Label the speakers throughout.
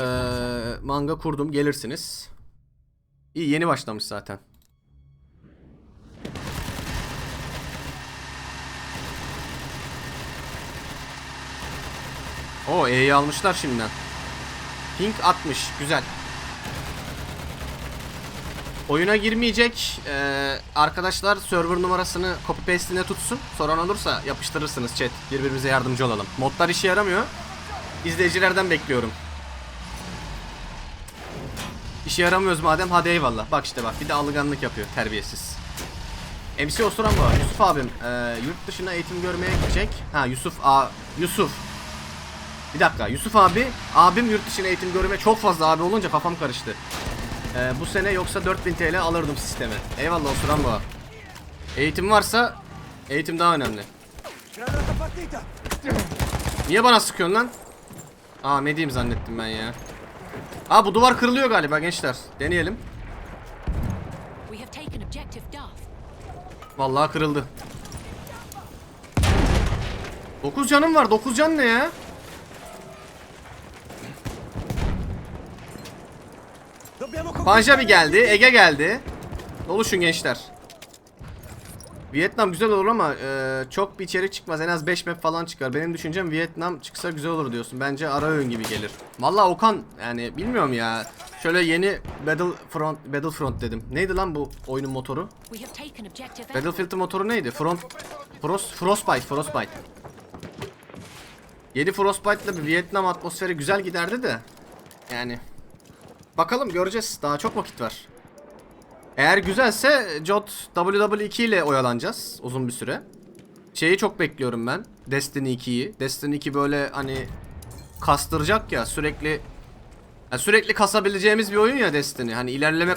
Speaker 1: Ee, manga kurdum gelirsiniz. İyi yeni başlamış zaten. O E'yi almışlar şimdiden. Pink 60 güzel. Oyuna girmeyecek ee, arkadaşlar server numarasını copy paste'ine tutsun. Soran olursa yapıştırırsınız chat. Birbirimize yardımcı olalım. Modlar işe yaramıyor. İzleyicilerden bekliyorum. İşe yaramıyoruz madem hadi eyvallah. Bak işte bak bir de alınganlık yapıyor terbiyesiz. MC Osuran bu. Yusuf abim e, yurt dışına eğitim görmeye gidecek. Ha Yusuf A Yusuf. Bir dakika Yusuf abi abim yurt dışına eğitim görmeye çok fazla abi olunca kafam karıştı. E, bu sene yoksa 4000 TL alırdım sisteme. Eyvallah Osuran bu. Eğitim varsa eğitim daha önemli. Niye bana sıkıyorsun lan? Aa ne diyeyim zannettim ben ya. Aa bu duvar kırılıyor galiba gençler. Deneyelim. Vallahi kırıldı. 9 canım var. 9 can ne ya? Panjabi geldi. Ege geldi. Doluşun gençler. Vietnam güzel olur ama e, çok bir içerik çıkmaz. En az 5 map falan çıkar. Benim düşüncem Vietnam çıksa güzel olur diyorsun. Bence ara öğün gibi gelir. Vallahi Okan yani bilmiyorum ya. Şöyle yeni Battlefront Battlefront dedim. Neydi lan bu oyunun motoru? Battlefield'ın motoru neydi? Front Frost Frostbite, Frostbite. Yeni Frostbite'la bir Vietnam atmosferi güzel giderdi de. Yani bakalım göreceğiz. Daha çok vakit var. Eğer güzelse Jot WW2 ile oyalanacağız uzun bir süre. Şeyi çok bekliyorum ben. Destiny 2'yi. Destiny 2 böyle hani kastıracak ya sürekli ya sürekli kasabileceğimiz bir oyun ya Destiny. Hani ilerleme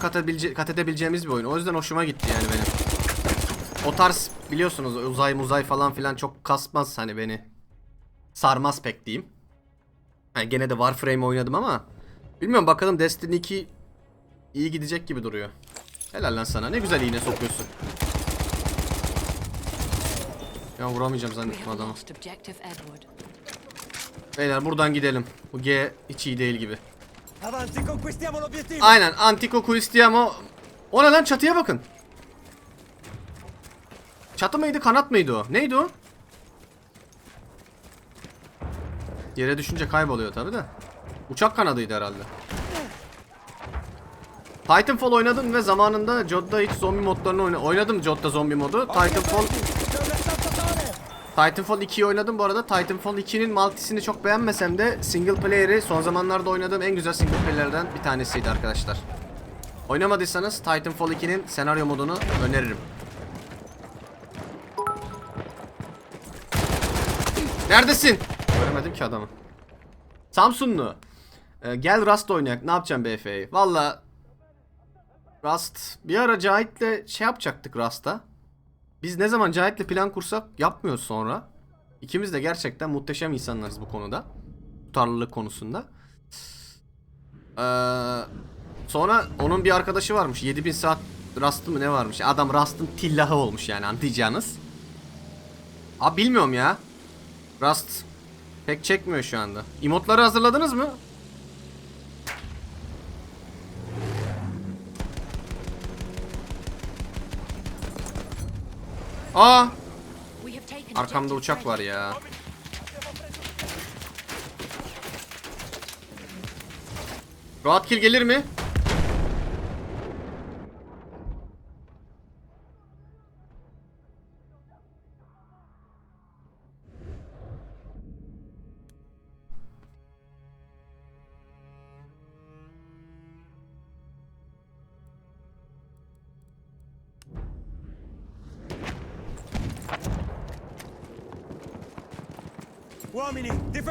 Speaker 1: kat edebileceğimiz bir oyun. O yüzden hoşuma gitti yani benim. O tarz biliyorsunuz uzay muzay falan filan çok kasmaz hani beni. Sarmaz pek diyeyim. Yani gene de Warframe oynadım ama bilmiyorum bakalım Destiny 2 iyi gidecek gibi duruyor. Helal lan sana. Ne güzel iğne sokuyorsun. Ya vuramayacağım zannettim adamı. Beyler buradan gidelim. Bu G hiç iyi değil gibi. Aynen Antico Quistiamo. O ne lan çatıya bakın. Çatı mıydı kanat mıydı o? Neydi o? Yere düşünce kayboluyor tabi de. Uçak kanadıydı herhalde. Titanfall oynadım ve zamanında Jod'da hiç zombi modlarını oyna oynadım Jod'da zombi modu. Titanfall! Titanfall 2'yi oynadım bu arada. Titanfall 2'nin multisini çok beğenmesem de single player'i son zamanlarda oynadığım en güzel single player'lerden bir tanesiydi arkadaşlar. Oynamadıysanız Titanfall 2'nin senaryo modunu öneririm. Neredesin? Göremedim ki adamı. Samsunlu. Ee, gel Rust oynayak. Ne yapacağım BF'yi? Valla Rust bir ara Cahit'le şey yapacaktık Rust'ta. Biz ne zaman Cahit'le plan kursak yapmıyoruz sonra. İkimiz de gerçekten muhteşem insanlarız bu konuda. Tutarlılık konusunda. Ee, sonra onun bir arkadaşı varmış. 7000 saat Rust'ı mı ne varmış? Adam Rust'ın tillahı olmuş yani anlayacağınız. Abi bilmiyorum ya. Rust pek çekmiyor şu anda. Emotları hazırladınız mı? Aa, arkamda uçak var ya. Rahat kill gelir mi?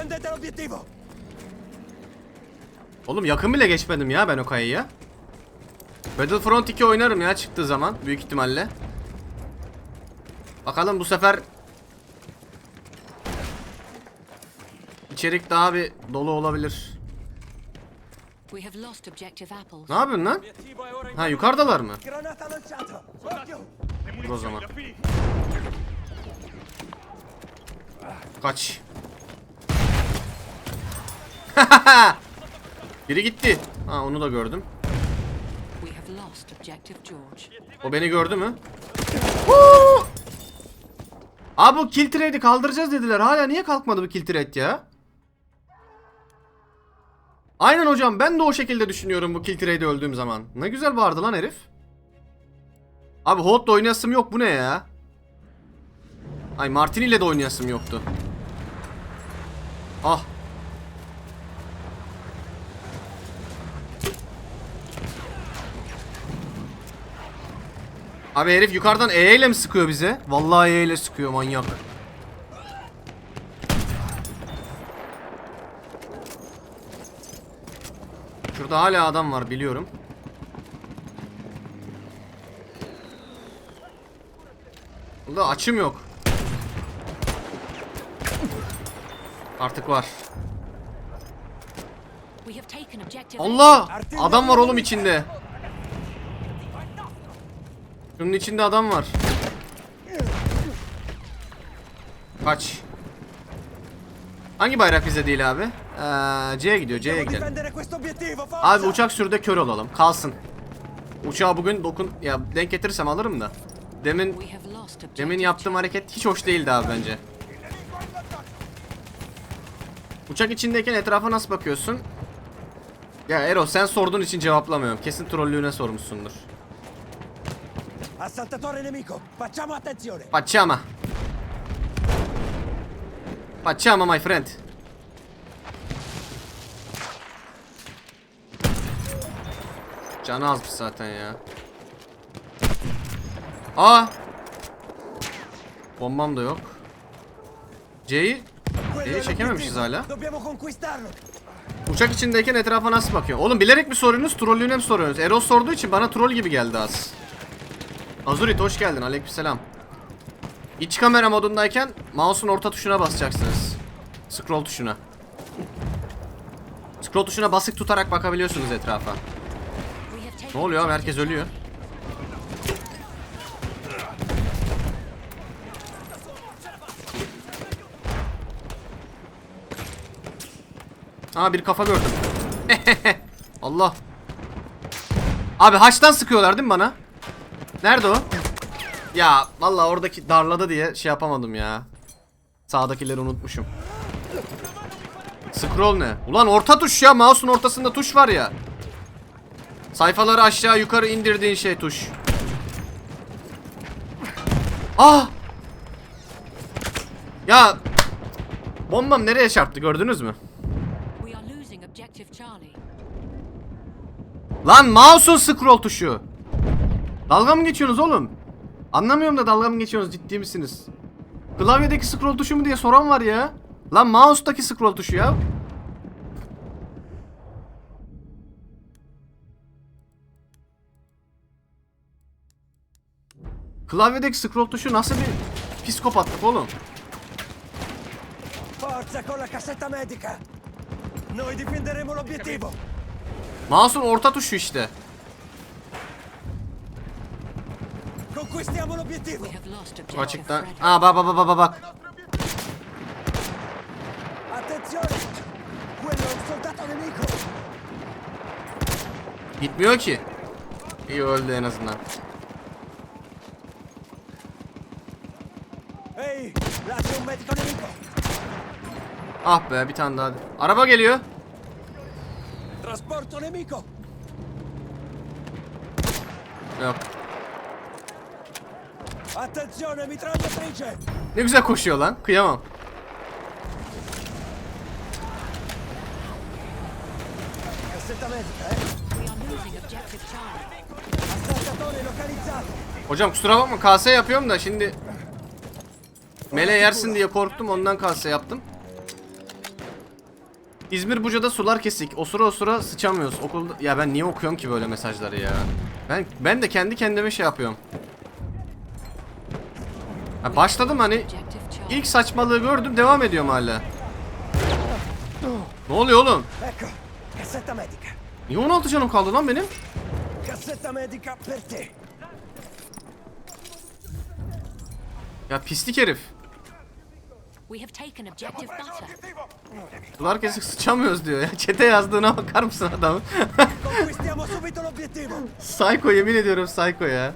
Speaker 2: Difendete l'obiettivo!
Speaker 1: Oğlum yakın bile geçmedim ya ben o kayaya. Battlefront 2 oynarım ya çıktığı zaman büyük ihtimalle. Bakalım bu sefer içerik daha bir dolu olabilir. Ne yapıyorsun lan? Ha yukarıdalar mı? Dur o zaman. Kaç. Biri gitti. Ha onu da gördüm. O beni gördü mü? Huu! Abi bu kill trade'i kaldıracağız dediler. Hala niye kalkmadı bu kill trade ya? Aynen hocam ben de o şekilde düşünüyorum bu kill trade'i öldüğüm zaman. Ne güzel bağırdı lan herif. Abi Hot'la oynayasım yok bu ne ya? Ay Martini ile de oynayasım yoktu. Ah. Abi herif yukarıdan E ile mi sıkıyor bize? Vallahi E ile sıkıyor manyak. Şurada hala adam var biliyorum. Burada açım yok. Artık var. Allah! Adam var oğlum içinde. Şunun içinde adam var. Kaç. Hangi bayrak bize değil abi? Ee, C'ye gidiyor. C'ye gidelim. Abi uçak sürüde kör olalım. Kalsın. Uçağı bugün dokun ya denk getirirsem alırım da. Demin demin yaptığım hareket hiç hoş değildi abi bence. Uçak içindeyken etrafa nasıl bakıyorsun? Ya Ero sen sorduğun için cevaplamıyorum. Kesin trollüğüne sormuşsundur.
Speaker 2: Assaltatore nemico, facciamo attenzione!
Speaker 1: Pachama. Pachama my friend. Canı azmış zaten ya. Aa! Bombam da yok. C'yi C'yi çekememişiz hala. Uçak içindeyken etrafa nasıl bakıyor? Oğlum bilerek mi soruyorsunuz, trollüğüne mi soruyorsunuz? Eros sorduğu için bana troll gibi geldi az. Azurit hoş geldin. Aleykümselam. İç kamera modundayken mouse'un orta tuşuna basacaksınız. Scroll tuşuna. Scroll tuşuna basık tutarak bakabiliyorsunuz etrafa. Ne oluyor abi? Herkes ölüyor. Aa bir kafa gördüm. Allah. Abi haçtan sıkıyorlar değil mi bana? Nerede o? Ya vallahi oradaki darladı diye şey yapamadım ya. Sağdakileri unutmuşum. Scroll ne? Ulan orta tuş ya. Mouse'un ortasında tuş var ya. Sayfaları aşağı yukarı indirdiğin şey tuş. Ah! Ya bombam nereye çarptı gördünüz mü? Lan mouse'un scroll tuşu. Dalga mı geçiyorsunuz oğlum? Anlamıyorum da dalga mı geçiyorsunuz ciddi misiniz? Klavyedeki scroll tuşu mu diye soran var ya. Lan mouse'daki scroll tuşu ya. Klavyedeki scroll tuşu nasıl bir psikopatlık oğlum?
Speaker 2: Forza con la cassetta medica! Noi difenderemo l'obiettivo!
Speaker 1: Mouse'un orta tuşu işte.
Speaker 2: Conquistiamo l'obiettivo!
Speaker 1: Açıktan. Aa bak bak bak bak bak.
Speaker 2: Attenzione! Quello è un soldato nemico!
Speaker 1: Gitmiyor ki. İyi öldü en azından.
Speaker 2: Là c'è un medico nemico!
Speaker 1: Ah be bir tane daha. Araba geliyor.
Speaker 2: Trasporto nemico!
Speaker 1: Yok. Ne güzel koşuyor lan. Kıyamam. Hocam kusura bakma kase yapıyorum da şimdi mele yersin diye korktum ondan kase yaptım. İzmir Buca'da sular kesik. Osura osura sıçamıyoruz. Okulda ya ben niye okuyorum ki böyle mesajları ya? Ben ben de kendi kendime şey yapıyorum. Ha, başladım hani ilk saçmalığı gördüm devam ediyorum hala. Ne oluyor oğlum?
Speaker 2: Ecco, cassetta medica!
Speaker 1: Niye 16 canım kaldı lan benim?
Speaker 2: Cassetta medica per te!
Speaker 1: Ya pislik herif. Sular kesik sıçamıyoruz diyor ya. Çete yazdığına bakar mısın
Speaker 2: l'obiettivo.
Speaker 1: Psycho yemin ediyorum Psycho ya.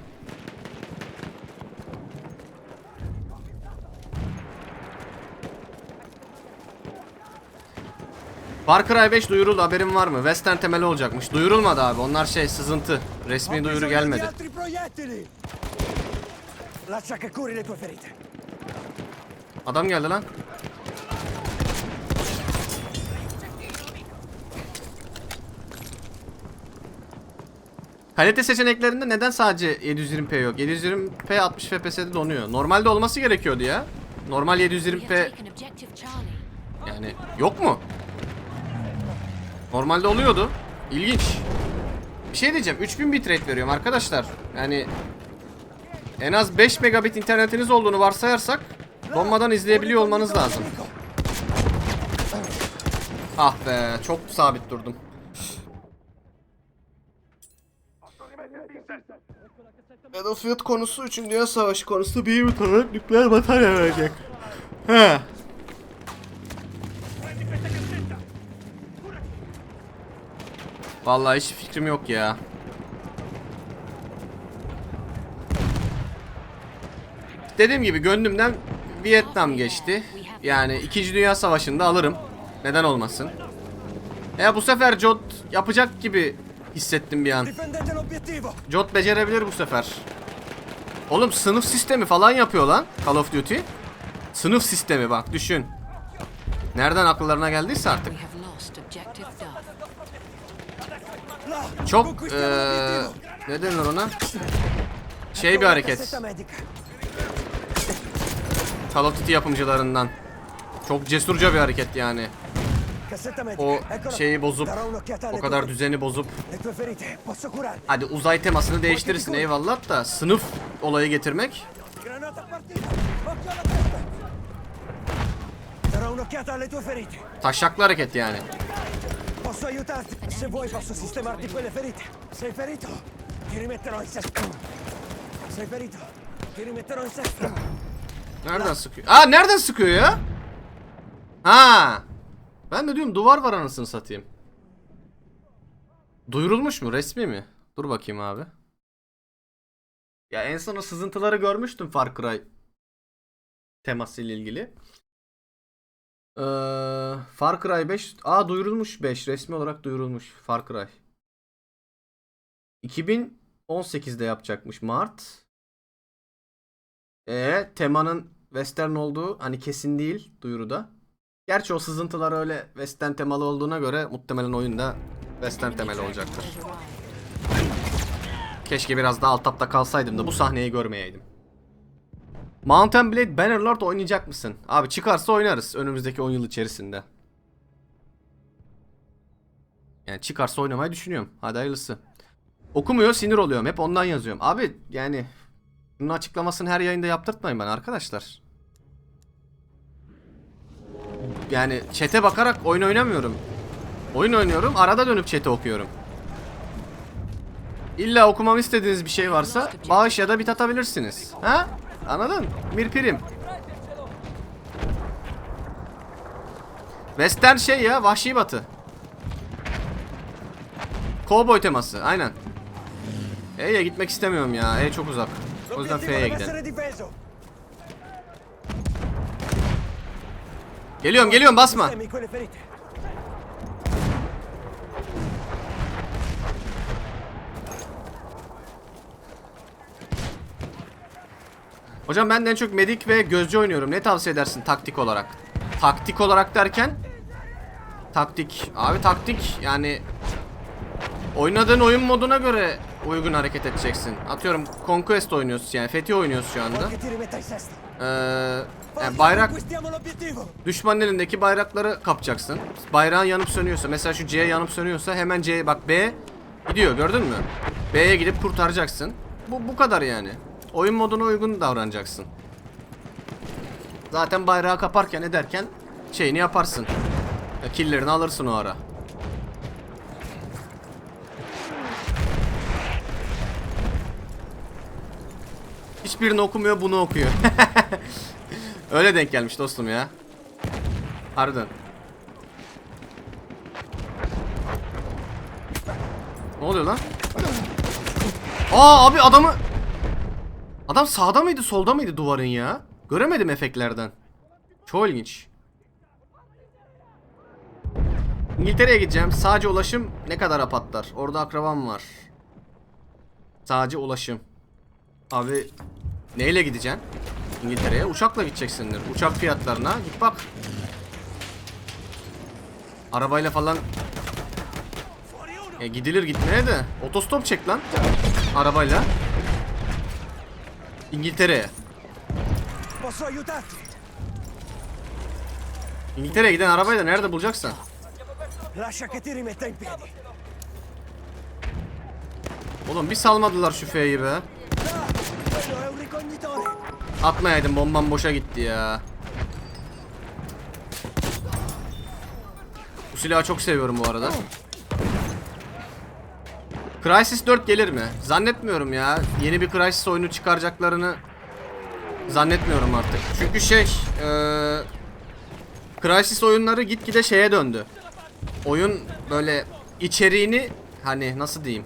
Speaker 1: Far Cry 5 duyuruldu haberin var mı? Western temeli olacakmış. Duyurulmadı abi. Onlar şey sızıntı. Resmi duyuru gelmedi. Adam geldi lan. Kalite seçeneklerinde neden sadece 720p yok? 720p 60 FPS'de donuyor. Normalde olması gerekiyordu ya. Normal
Speaker 3: We have
Speaker 1: 720p
Speaker 3: taken objective Charlie.
Speaker 1: yani yok mu? Normalde oluyordu. İlginç. Bir şey diyeceğim. 3000 bitrate veriyorum arkadaşlar. Yani en az 5 megabit internetiniz olduğunu varsayarsak donmadan izleyebiliyor olmanız lazım. Ah be çok sabit durdum. Battlefield konusu 3. Dünya Savaşı konusu bir yumurt olarak nükleer batarya verecek. He. Vallahi hiç fikrim yok ya. Dediğim gibi gönlümden Vietnam geçti. Yani 2. Dünya Savaşı'nda alırım. Neden olmasın? Ya bu sefer Jot yapacak gibi hissettim bir an. Jot becerebilir bu sefer. Oğlum sınıf sistemi falan yapıyor lan Call of Duty. Sınıf sistemi bak düşün. Nereden akıllarına geldiyse artık. Çok
Speaker 2: l'obiettivo.
Speaker 1: ne denir ona? Şey bir hareket. Call of Duty yapımcılarından. Çok cesurca bir hareket yani. O şeyi bozup, o kadar düzeni bozup. Hadi uzay temasını değiştirirsin eyvallah da sınıf olayı getirmek. Taşaklı hareket yani.
Speaker 2: Posso aiutarti. Se vuoi posso sistemarti quelle ferite. Sei ferito? Ti rimetterò in sesto. Sei ferito? Ti rimetterò in sesto.
Speaker 1: Nereden sıkıyor? Aa nereden sıkıyor ya? Ha. Ben de diyorum duvar var anasını satayım. Duyurulmuş mu? Resmi mi? Dur bakayım abi. Ya en son o sızıntıları görmüştüm Far Cry temasıyla ilgili. Ee, Far Cry 5 Aa duyurulmuş 5 resmi olarak duyurulmuş Far Cry. 2018'de yapacakmış Mart. Ee, temanın western olduğu hani kesin değil duyuruda. Gerçi o sızıntılar öyle western temalı olduğuna göre muhtemelen oyunda western temeli olacaktır. Keşke biraz daha alt tapta kalsaydım da bu sahneyi görmeyeydim. Mountain Blade Bannerlord oynayacak mısın? Abi çıkarsa oynarız önümüzdeki 10 yıl içerisinde. Yani çıkarsa oynamayı düşünüyorum. Hadi hayırlısı. Okumuyor sinir oluyorum. Hep ondan yazıyorum. Abi yani bunun açıklamasını her yayında yaptırtmayın bana arkadaşlar. Yani çete bakarak oyun oynamıyorum. Oyun oynuyorum arada dönüp çete okuyorum. İlla okumamı istediğiniz bir şey varsa bağış ya da bit atabilirsiniz. Ha? Anladın? Mirpirim. Western şey ya, vahşi batı. Cowboy teması, aynen. E'ye gitmek istemiyorum ya, E çok uzak. O yüzden F'ye gidelim. Geliyorum, geliyorum, basma.
Speaker 2: Sistemi quelle ferite.
Speaker 1: Hocam ben en çok medik ve gözcü oynuyorum. Ne tavsiye edersin taktik olarak? Taktik olarak derken? Taktik. Abi taktik yani oynadığın oyun moduna göre uygun hareket edeceksin. Atıyorum Conquest oynuyorsun yani Fethi oynuyorsun şu anda. Ee, yani bayrak düşmanın elindeki bayrakları kapacaksın. Bayrağın yanıp sönüyorsa mesela şu C yanıp sönüyorsa hemen C bak B gidiyor gördün mü? B'ye gidip kurtaracaksın. Bu bu kadar yani. Oyun moduna uygun davranacaksın. Zaten bayrağı kaparken ederken şeyini yaparsın. Ya, Killerini alırsın o ara. Hiçbirini okumuyor bunu okuyor. Öyle denk gelmiş dostum ya. Harbiden. Ne oluyor lan? Aa abi adamı... Adam sağda mıydı solda mıydı duvarın ya? Göremedim efektlerden. Çok ilginç. İngiltere'ye gideceğim. Sadece ulaşım ne kadar patlar? Orada akrabam var. Sadece ulaşım. Abi neyle gideceksin? İngiltere'ye uçakla gideceksindir. Uçak fiyatlarına git bak. Arabayla falan e, gidilir gitmeye de otostop çek lan. Arabayla. İngiltere'ye. İngiltere'ye giden arabayı da nerede
Speaker 2: piedi.
Speaker 1: Oğlum bir salmadılar şu F'yi be. Atmayaydım bombam boşa gitti ya. Bu silahı çok seviyorum bu arada. Crysis 4 gelir mi? Zannetmiyorum ya. Yeni bir Crysis oyunu çıkaracaklarını zannetmiyorum artık. Çünkü şey, eee Crysis oyunları gitgide şeye döndü. Oyun böyle içeriğini hani nasıl diyeyim?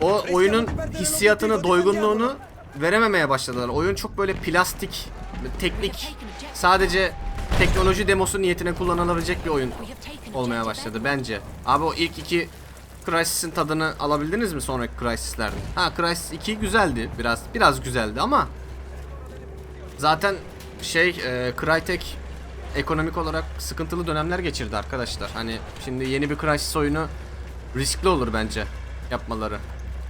Speaker 1: O oyunun hissiyatını, doygunluğunu verememeye başladılar. Oyun çok böyle plastik, teknik, sadece teknoloji demosu niyetine kullanılabilecek bir oyun olmaya başladı bence. Abi o ilk iki Crysis'in tadını alabildiniz mi sonraki Crysis'lerde? Ha Crysis 2 güzeldi biraz biraz güzeldi ama zaten şey e, Crytek ekonomik olarak sıkıntılı dönemler geçirdi arkadaşlar. Hani şimdi yeni bir Crysis oyunu riskli olur bence yapmaları.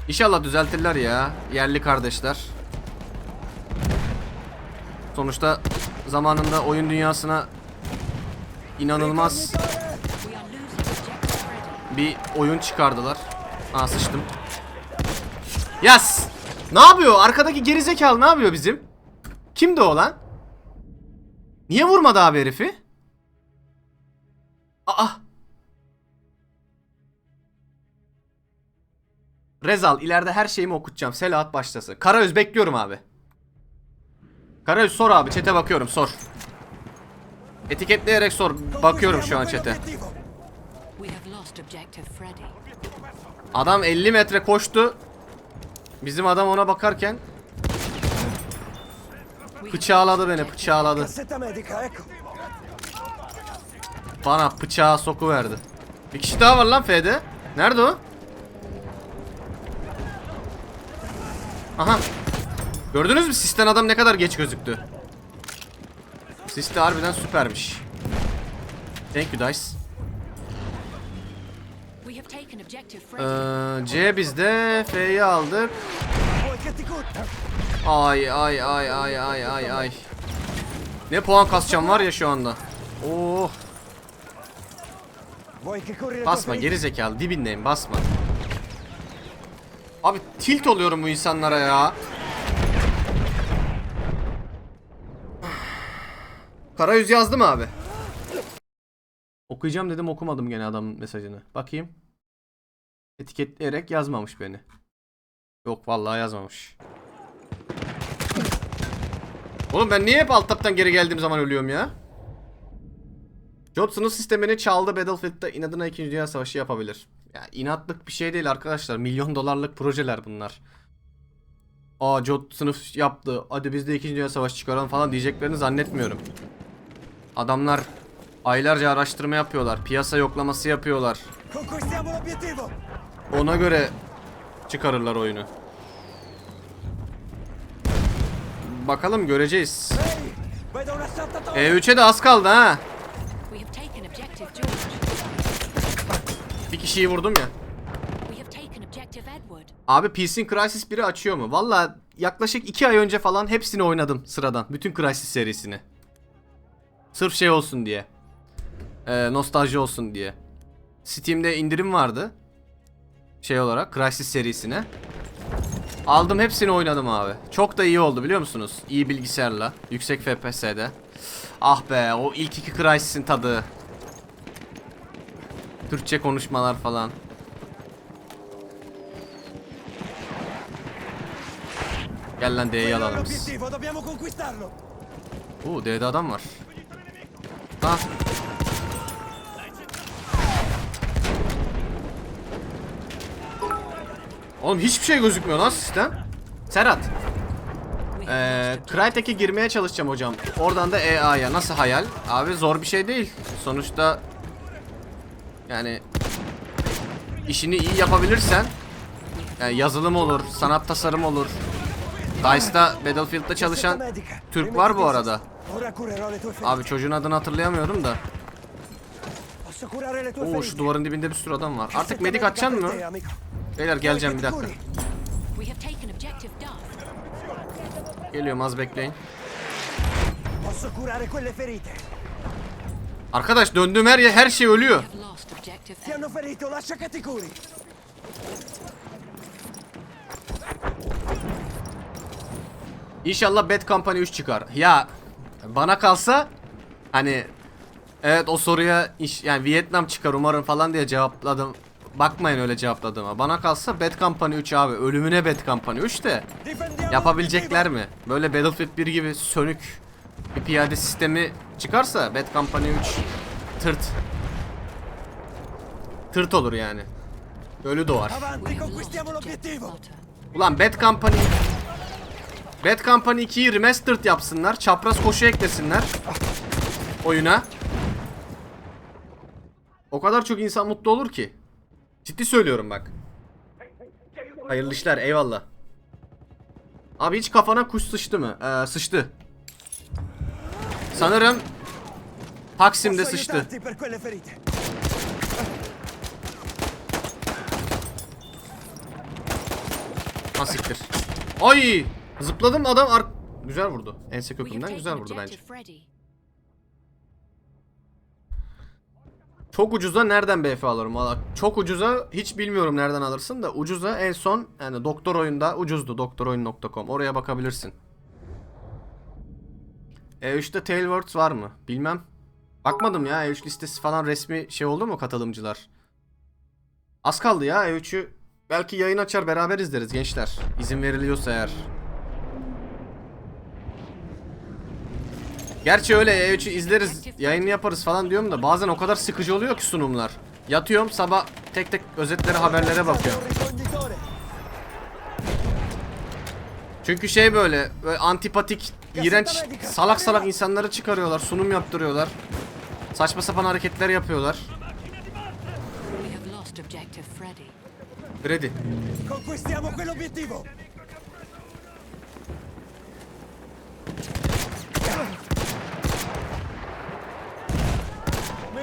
Speaker 1: İnşallah düzeltirler ya yerli kardeşler. Sonuçta zamanında oyun dünyasına inanılmaz bir oyun çıkardılar. Aa sıçtım. Yas! Ne yapıyor? Arkadaki gerizekalı ne yapıyor bizim? Kimdi o lan? Niye vurmadı abi herifi? Aa! Rezal ileride her şeyimi okutacağım. Selahat başlasın. Karaöz bekliyorum abi. Karaöz sor abi. Çete bakıyorum sor. Etiketleyerek sor. Bakıyorum şu an çete. Adam 50 metre koştu. Bizim adam ona bakarken bıçağladı beni, bıçağladı. Bana bıçağı soku verdi. Bir kişi daha var lan F'de. Nerede o? Aha. Gördünüz mü sisten adam ne kadar geç gözüktü. Sis de harbiden süpermiş. Thank you Dice. Ee, C bizde. F'yi aldık. Ay ay ay ay ay ay ay. Ne puan kasacağım var ya şu anda. Oh. Basma geri zekalı dibindeyim basma. Abi tilt oluyorum bu insanlara ya. Karayüz yazdı mı abi? Okuyacağım dedim okumadım gene adamın mesajını. Bakayım. Etiketleyerek yazmamış beni. Yok vallahi yazmamış. Oğlum ben niye hep alt taptan geri geldiğim zaman ölüyorum ya? Jot sınıf sistemini çaldı Battlefield'da inadına 2. Dünya Savaşı yapabilir. Ya inatlık bir şey değil arkadaşlar. Milyon dolarlık projeler bunlar. Aa Jot sınıf yaptı. Hadi biz de 2. Dünya Savaşı çıkaralım falan diyeceklerini zannetmiyorum. Adamlar aylarca araştırma yapıyorlar. Piyasa yoklaması yapıyorlar.
Speaker 2: Conquistiamo l'obiettivo.
Speaker 1: Ona göre çıkarırlar oyunu. Bakalım göreceğiz.
Speaker 2: Ehi, vedo un assaltatore.
Speaker 1: E3'e de az kaldı ha. Bir kişiyi vurdum ya. Abi PC'in Crysis 1'i açıyor mu? Valla yaklaşık 2 ay önce falan hepsini oynadım sıradan. Bütün Crysis serisini. Sırf şey olsun diye. Ee, nostalji olsun diye. Steam'de indirim vardı. Şey olarak Crysis serisine. Aldım hepsini oynadım abi. Çok da iyi oldu biliyor musunuz? İyi bilgisayarla. Yüksek FPS'de. Ah be o ilk iki Crysis'in tadı. Türkçe konuşmalar falan. Gel lan D'yi alalım biz. Oo D'de adam var. Ha. Oğlum hiçbir şey gözükmüyor lan sistem. Serhat. Ee. Crytek'e girmeye çalışacağım hocam. Oradan da EA'ya. Nasıl hayal? Abi zor bir şey değil. Sonuçta yani işini iyi yapabilirsen yani yazılım olur, sanat tasarım olur. DICE'da Battlefield'da çalışan Türk var bu arada. Abi çocuğun adını hatırlayamıyorum da. Oo şu duvarın dibinde bir sürü adam var. Artık medik
Speaker 2: per
Speaker 1: mı? Beyler geleceğim bir dakika. Geliyorum az bekleyin. Arkadaş döndüğüm her yer her şey ölüyor. İnşallah Bad Company 3 çıkar. Ya bana kalsa hani evet o soruya iş, yani Vietnam çıkar umarım falan diye cevapladım. Bakmayın öyle cevapladığıma. Bana kalsa Bad Company 3 abi. Ölümüne Bad Company 3 de yapabilecekler mi? Böyle Battlefield 1 gibi sönük bir piyade sistemi çıkarsa Bad Company 3 tırt. Tırt olur yani. Ölü doğar. Ulan Bad Company Bad Company 2'yi remastered yapsınlar. Çapraz koşu eklesinler. Oyuna. O kadar çok insan mutlu olur ki. Ciddi söylüyorum bak. Hayırlı işler eyvallah. Abi hiç kafana kuş sıçtı mı? Ee, sıçtı. Sanırım Taksim'de sıçtı.
Speaker 2: aiutarti per quelle ferite.
Speaker 1: Ha siktir. Ay! Zıpladım adam ar güzel vurdu. Ense kökünden güzel vurdu bence. Çok ucuza nereden BF alırım? Valla çok ucuza hiç bilmiyorum nereden alırsın da ucuza en son yani doktor oyunda ucuzdu doktoroyun.com oraya bakabilirsin. E3'te Tailwords var mı? Bilmem. Bakmadım ya E3 listesi falan resmi şey oldu mu katılımcılar? Az kaldı ya E3'ü belki yayın açar beraber izleriz gençler. İzin veriliyorsa eğer. Gerçi öyle E3'ü izleriz, yayını yaparız falan diyorum da bazen o kadar sıkıcı oluyor ki sunumlar. Yatıyorum sabah tek tek özetlere haberlere bakıyorum. Çünkü şey böyle, böyle antipatik, iğrenç, salak salak insanları çıkarıyorlar, sunum yaptırıyorlar. Saçma sapan hareketler yapıyorlar.
Speaker 3: Freddy.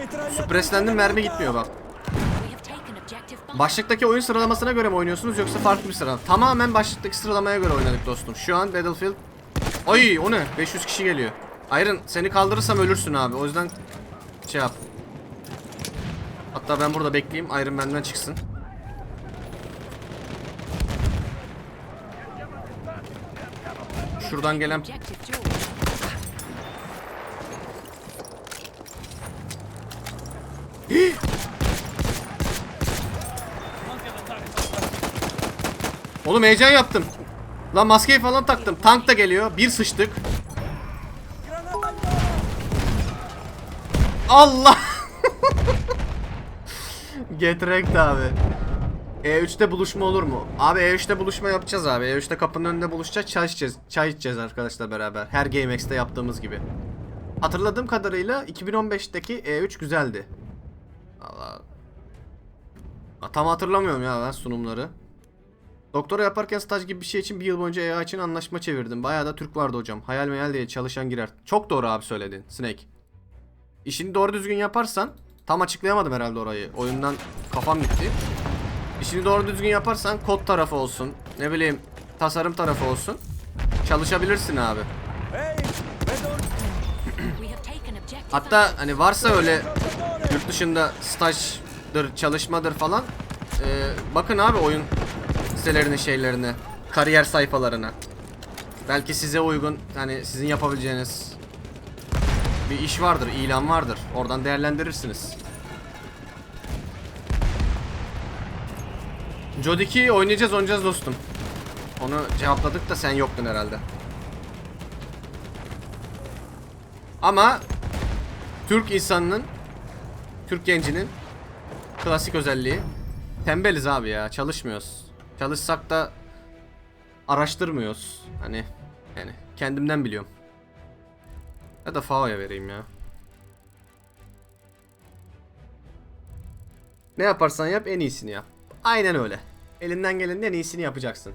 Speaker 1: Freddy.
Speaker 2: Conquistiamo quell'obiettivo. Mitragliatrice
Speaker 1: Preslendim mermi gitmiyor bak. Başlıktaki oyun sıralamasına göre mi oynuyorsunuz yoksa farklı bir sıralama? Tamamen başlıktaki sıralamaya göre oynadık dostum. Şu an Battlefield... Ay o ne? 500 kişi geliyor. Iron seni kaldırırsam ölürsün abi. O yüzden şey yap. Hatta ben burada bekleyeyim. Iron benden çıksın. Şuradan gelen Oğlum heyecan yaptım. Lan maskeyi falan taktım. Tank da geliyor. Bir sıçtık. Allah. Get wrecked abi. E3'te buluşma olur mu? Abi E3'te buluşma yapacağız abi. E3'te kapının önünde buluşacağız. Çay içeceğiz. Çay içeceğiz arkadaşlar beraber. Her GameX'te yaptığımız gibi. Hatırladığım kadarıyla 2015'teki E3 güzeldi. Allah. Tam hatırlamıyorum ya ben sunumları. Doktora yaparken staj gibi bir şey için bir yıl boyunca EA için anlaşma çevirdim. Bayağı da Türk vardı hocam. Hayal meyal diye çalışan girer. Çok doğru abi söyledin Snake. İşini doğru düzgün yaparsan tam açıklayamadım herhalde orayı. Oyundan kafam gitti. İşini doğru düzgün yaparsan kod tarafı olsun. Ne bileyim tasarım tarafı olsun. Çalışabilirsin abi. Hatta hani varsa öyle yurt dışında stajdır, çalışmadır falan. ee, bakın abi oyun sitelerine, şeylerine, kariyer sayfalarına. Belki size uygun, hani sizin yapabileceğiniz bir iş vardır, ilan vardır. Oradan değerlendirirsiniz. Jodiki oynayacağız, oynayacağız dostum. Onu cevapladık da sen yoktun herhalde. Ama Türk insanının, Türk gencinin klasik özelliği. Tembeliz abi ya, çalışmıyoruz. Çalışsak da araştırmıyoruz. Hani yani kendimden biliyorum. Ya da FAO'ya vereyim ya. Ne yaparsan yap en iyisini yap. Aynen öyle. Elinden gelenin en iyisini yapacaksın.